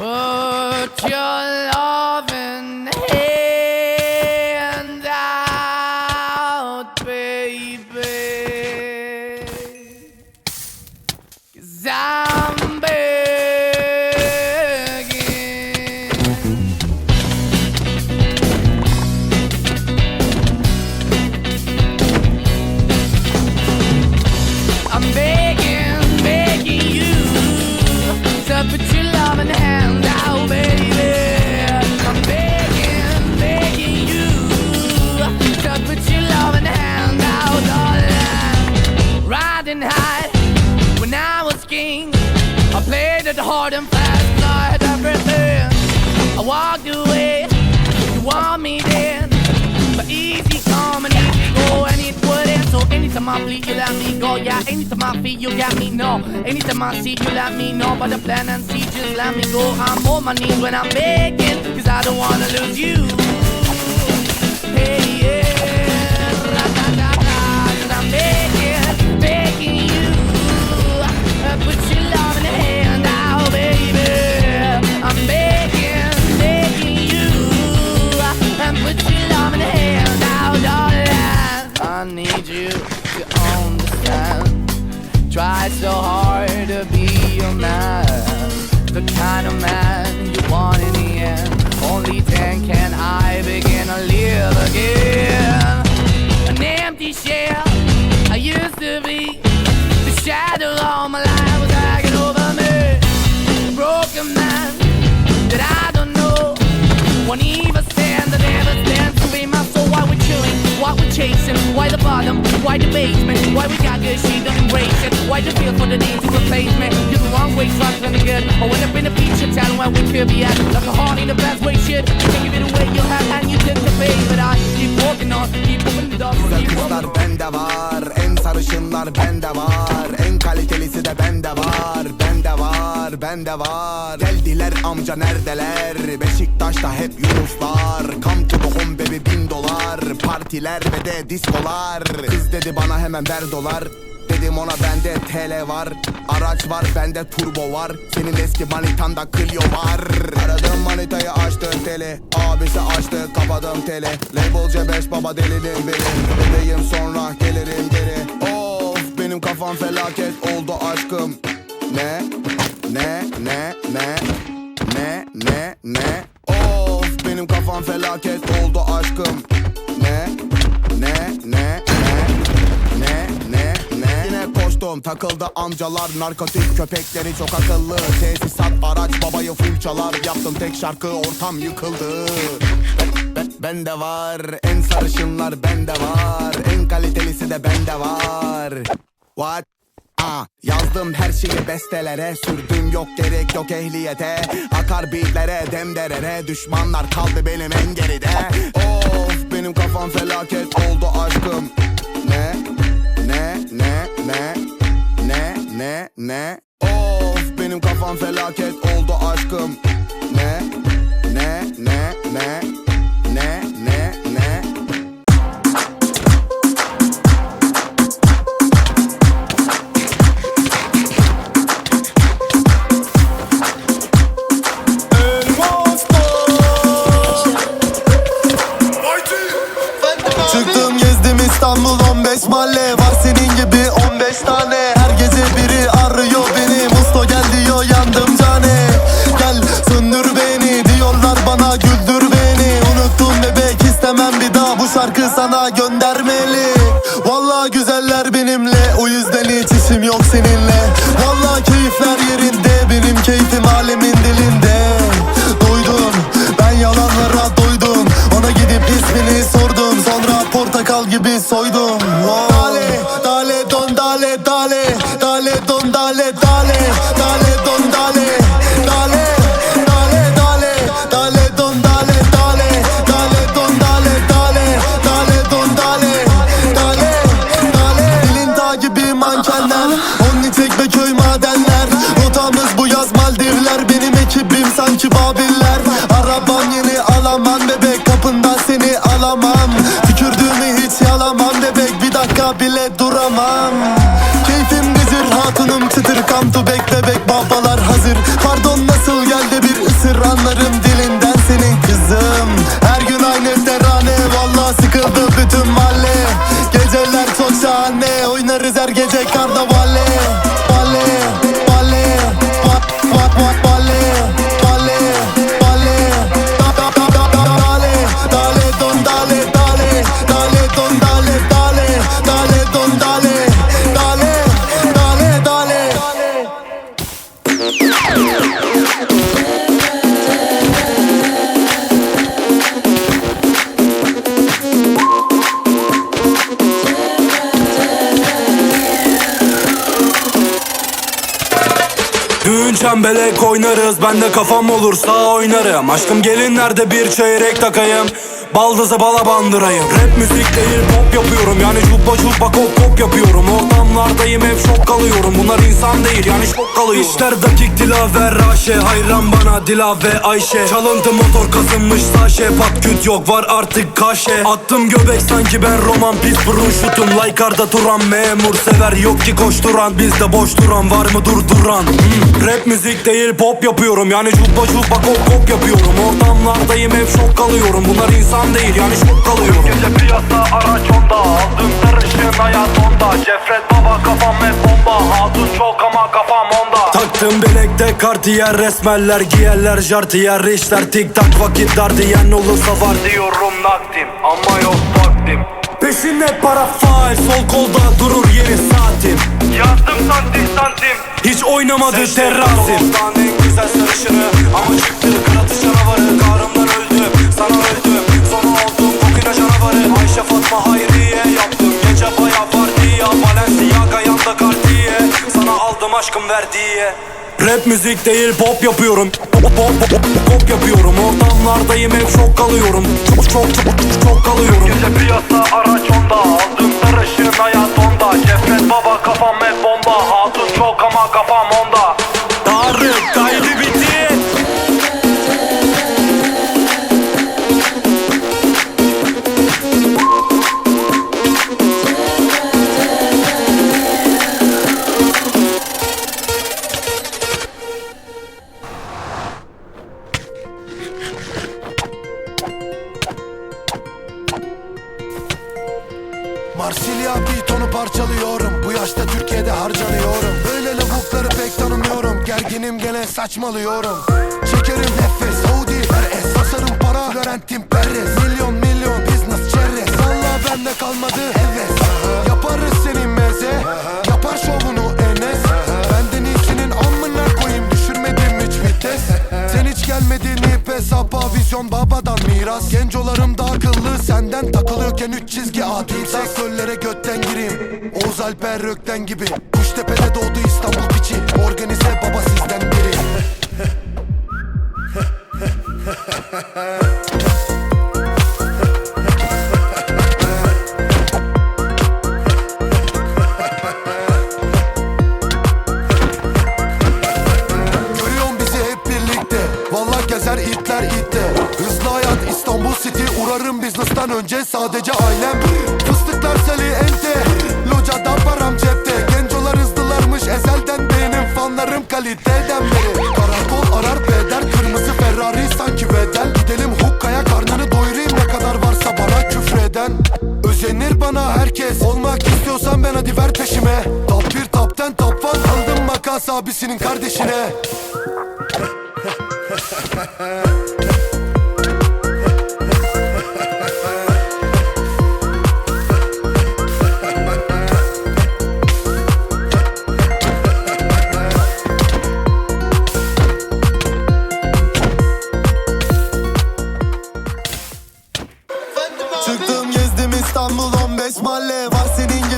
Put your hard and fast, I had everything. I walked away, you want me then, but easy come and easy go, and it wouldn't. So anytime I bleed, you let me go. Yeah, anytime I feel, you got me. No, anytime I see, you let me know. But the plan and see, just let me go. I'm on my knees when I'm begging, cause I don't wanna lose you. Hey, yeah, ra-da-da-da, 'cause I'm begging, man you want in the end. Only then can I begin to live again. An empty shell I used to be. The shadow all my life was hanging over me. A broken man that I don't know. Won't even why the basement, why we got good, she don't embrace it. Why the feel for the need to replace me? You're the wrong way, trying to good. I went up in the feature town where we could be at. Like a heart in the best way, shit. You can give it away, you have, and you took the bait. But I keep walking on, keep moving the dog, Güzel kızlar bende var En sarışınlar bende var var, bende var. Geldiler amca neredeler? Beşiktaş'ta hep Yunuslar. Come to the home baby bin dolar. Partiler ve de diskolar. Kız dedi bana hemen ver dolar. Dedim ona bende TL var. Araç var bende turbo var. Senin eski manitanda Clio var. Aradım manitayı açtım teli Abisi açtı kapadım teli Label C5 baba delinin biri. Bebeğim sonra gelirim geri. Of benim kafam felaket oldu aşkım. Ne ne ne ne ne ne ne? Of benim kafam felaket oldu aşkım. Ne ne ne ne ne ne ne? Yine koştum takıldı amcalar Narkotik köpekleri çok akıllı. Tesisat araç babayı full çalar. Yaptım tek şarkı ortam yıkıldı. Ben, ben, bende var En sarışınlar bende var. En kalitelisi de bende var. What? Aa, yazdım her şeyi bestelere Sürdüm yok gerek yok ehliyete. Akar beatlere demderere Düşmanlar kaldı benim en geride. Of benim kafam felaket oldu aşkım. Ne? Ne? Ne? Ne? Ne? Ne? Ne? Of benim kafam felaket oldu aşkım. Ne? Ne? Ne? Ne Düğün çembelek oynarız Ben de kafam olursa oynarım. Aşkım gelin nerede bir çeyrek takayım? Baldızı bala bandırayım. Rap müzik değil pop yapıyorum. Yani cubba cubba kop kop yapıyorum. Ortamlardayım hep şok kalıyorum. Bunlar insan değil yani şok kalıyor İşler dakik dilaver raşe Hayran bana dila ve Ayşe. Çalıntı motor kazınmış saşe Pat küt yok var artık kaşe. Attım göbek sanki ben roman Pis burun şutum. Laykarda duran memur sever Yok ki koşturan. Bizde boş duran Var mı durduran? Hmm. Rap müzik değil pop yapıyorum. Yani cubba cubba kop kop yapıyorum. Ortamlardayım hep şok kalıyorum. Bunlar insan değil yani şok kalıyorum. Gece piyasa araç onda Aldım sarışın hayat onda. Cefret baba kafam hep bomba. Hatun çok ama kafam onda. Taktım bilekte kartiyer resmeller Giyerler jartiyer işler tik tak vakit dar diyen olursa var. Diyorum nakdim ama yok vaktim Peşinde para faal sol kolda durur yeri saatim. Yazdım santim santim Hiç oynamadı terrazim. en güzel sarışını Ama çıktı kıratı canavarı Karımdan Fatma Hayriye yaptım. Gece baya partiye Balenciaga yanda Cartier Sana aldım aşkım verdiye Rap müzik değil pop yapıyorum. Pop pop pop pop yapıyorum. Ortamlardayım hep şok kalıyorum. Çok çok çok çok kalıyorum. Gece piyasa araç onda. Aldım sarışın hayat onda. Cefret baba kafam hep bomba. Hatun çok ama kafam onda Marsilya bir tonu parçalıyorum. Bu yaşta Türkiye'de harcanıyorum. Böyle lavukları pek tanımıyorum. Gerginim gene saçmalıyorum. Şekerim nefes Saudi RS Basarım para Florentin Perez milyon Vizyon babadan miras. Gencolarım da akıllı. Senden takılıyorken üç çizgi adi Timsah göllere götten gireyim. Oğuz Alper Rökten gibi. Kuştepe'de doğdu İstanbul piçi. Organize baba sizden biri Business'tan önce sadece ailem. Fıstıklar seli ente Locada param cepte. Gencolar hızlılarmış ezelden Benim fanlarım kaliteden beri. Karakol arar beder Kırmızı Ferrari sanki bedel. Gidelim hukkaya karnını doyurayım Ne kadar varsa bana küfreden. Özenir bana herkes Olmak istiyorsan ben hadi ver peşime. 1 top 10 top 1 Aldım makas abisinin kardeşine Çıktım gezdim İstanbul 15 mahalle. Var senin